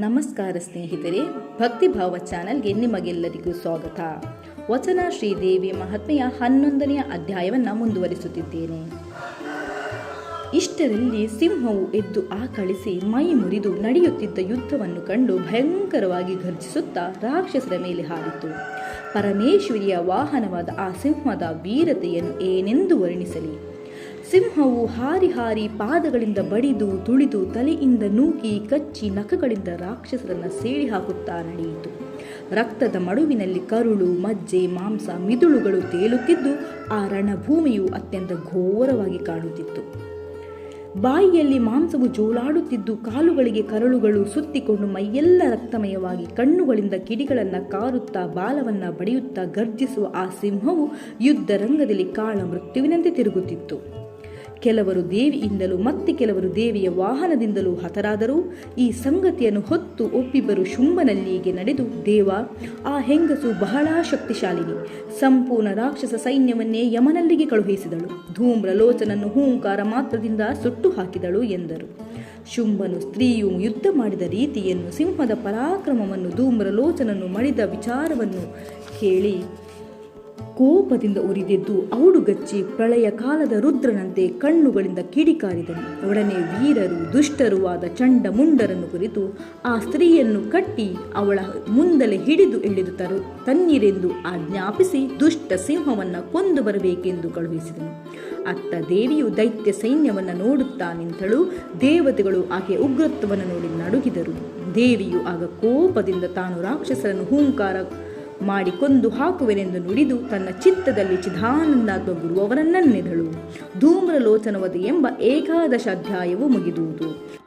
ನಮಸ್ಕಾರ ಸ್ನೇಹಿತರೆ ಭಕ್ತಿಭಾವ ಚಾನಲ್ಗೆ ನಿಮಗೆಲ್ಲರಿಗೂ ಸ್ವಾಗತ. ವಚನ ಶ್ರೀದೇವಿ ಮಹಾತ್ಮೆಯ ಹನ್ನೊಂದನೆಯ ಅಧ್ಯಾಯವನ್ನು ಮುಂದುವರಿಸುತ್ತಿದ್ದೇನೆ. ಇಷ್ಟರಲ್ಲಿ ಸಿಂಹವು ಎದ್ದು ಆಕಳಿಸಿ ಮೈ ಮುರಿದು ನಡೆಯುತ್ತಿದ್ದ ಯುದ್ಧವನ್ನು ಕಂಡು ಭಯಂಕರವಾಗಿ ಘರ್ಜಿಸುತ್ತಾ ರಾಕ್ಷಸರ ಮೇಲೆ ಹಾರಿತು. ಪರಮೇಶ್ವರಿಯ ವಾಹನವಾದ ಆ ಸಿಂಹದ ವೀರತೆಯನ್ನು ಏನೆಂದು ವರ್ಣಿಸಲಿ? ಸಿಂಹವು ಹಾರಿ ಹಾರಿ ಪಾದಗಳಿಂದ ಬಡಿದು ತುಳಿದು ತಲೆಯಿಂದ ನೂಕಿ ಕಚ್ಚಿ ನಖಗಳಿಂದ ರಾಕ್ಷಸರನ್ನು ಸೇಳಿ ಹಾಕುತ್ತಾ ನಡೆಯಿತು. ರಕ್ತದ ಮಡುವಿನಲ್ಲಿ ಕರುಳು, ಮಜ್ಜೆ, ಮಾಂಸ, ಮಿದುಳುಗಳು ತೇಲುತ್ತಿದ್ದು ಆ ರಣಭೂಮಿಯು ಅತ್ಯಂತ ಘೋರವಾಗಿ ಕಾಣುತ್ತಿತ್ತು. ಬಾಯಿಯಲ್ಲಿ ಮಾಂಸವು ಜೋಲಾಡುತ್ತಿದ್ದು ಕಾಲುಗಳಿಗೆ ಕರಳುಗಳು ಸುತ್ತಿಕೊಂಡು ಮೈಯೆಲ್ಲ ರಕ್ತಮಯವಾಗಿ ಕಣ್ಣುಗಳಿಂದ ಕಿಡಿಗಳನ್ನು ಕಾರುತ್ತಾ ಬಾಲವನ್ನ ಬಡಿಯುತ್ತಾ ಗರ್ಜಿಸುವ ಆ ಸಿಂಹವು ಯುದ್ಧ ರಂಗದಲ್ಲಿ ಕಾಳ ಮೃತ್ಯುವಿನಂತೆ ತಿರುಗುತ್ತಿತ್ತು. ಕೆಲವರು ದೇವಿಯಿಂದಲೂ ಮತ್ತೆ ಕೆಲವರು ದೇವಿಯ ವಾಹನದಿಂದಲೂ ಹತರಾದರೂ ಈ ಸಂಗತಿಯನ್ನು ಹೊತ್ತು ಒಬ್ಬಿಬ್ಬರು ಶುಂಭನಲ್ಲಿಗೆ ನಡೆದು, ದೇವ, ಆ ಹೆಂಗಸು ಬಹಳ ಶಕ್ತಿಶಾಲಿನಿ. ಸಂಪೂರ್ಣ ರಾಕ್ಷಸ ಸೈನ್ಯವನ್ನೇ ಯಮನಲ್ಲಿಗೆ ಕಳುಹಿಸಿದಳು. ಧೂಮ್ರಲೋಚನನ್ನು ಹೂಂಕಾರ ಮಾತ್ರದಿಂದ ಸುಟ್ಟು ಹಾಕಿದಳು ಎಂದರು. ಶುಂಭನು ಸ್ತ್ರೀಯು ಯುದ್ಧ ಮಾಡಿದ ರೀತಿಯನ್ನು ಸಿಂಹದ ಪರಾಕ್ರಮವನ್ನು ಧೂಮ್ರಲೋಚನನ್ನು ಮಡಿದ ವಿಚಾರವನ್ನು ಕೇಳಿ ಕೋಪದಿಂದ ಉರಿದೆದ್ದು ಔಡುಗಚ್ಚಿ ಪ್ರಳಯ ಕಾಲದ ರುದ್ರನಂತೆ ಕಣ್ಣುಗಳಿಂದ ಕಿಡಿಕಾರಿದನು. ಒಡನೆ ವೀರರು ದುಷ್ಟರೂ ಆದ ಚಂಡ ಮುಂಡರನ್ನು ಕುರಿತು ಆ ಸ್ತ್ರೀಯನ್ನು ಕಟ್ಟಿ ಅವಳ ಮುಂದಲೆ ಹಿಡಿದು ಎಳೆದು ತರು ತನ್ನಿರೆಂದು ಆಜ್ಞಾಪಿಸಿ ದುಷ್ಟ ಸಿಂಹವನ್ನು ಕೊಂದು ಬರಬೇಕೆಂದು ಕಳುಹಿಸಿದನು. ಅತ್ತ ದೇವಿಯು ದೈತ್ಯ ಸೈನ್ಯವನ್ನು ನೋಡುತ್ತಾ ನಿಂತಳು ದೇವತೆಗಳು ಆಕೆ ಉಗ್ರತ್ವವನ್ನು ನೋಡಿ ನಡುಗಿದರು. ದೇವಿಯು ಆಗ ಕೋಪದಿಂದ ತಾನು ರಾಕ್ಷಸರನ್ನು ಹೂಂಕಾರ ಮಾಡಿ ಕೊಂದು ಹಾಕುವೆನೆಂದು ನುಡಿದು ತನ್ನ ಚಿತ್ತದಲ್ಲಿ ಚಿದಾನಂದಾತ್ಮ ಗುರುವವರನ್ನೆದಳು ಧೂಮ್ರಲೋಚನವದು ಎಂಬ ಏಕಾದಶ ಅಧ್ಯಾಯವು ಮುಗಿದುವುದು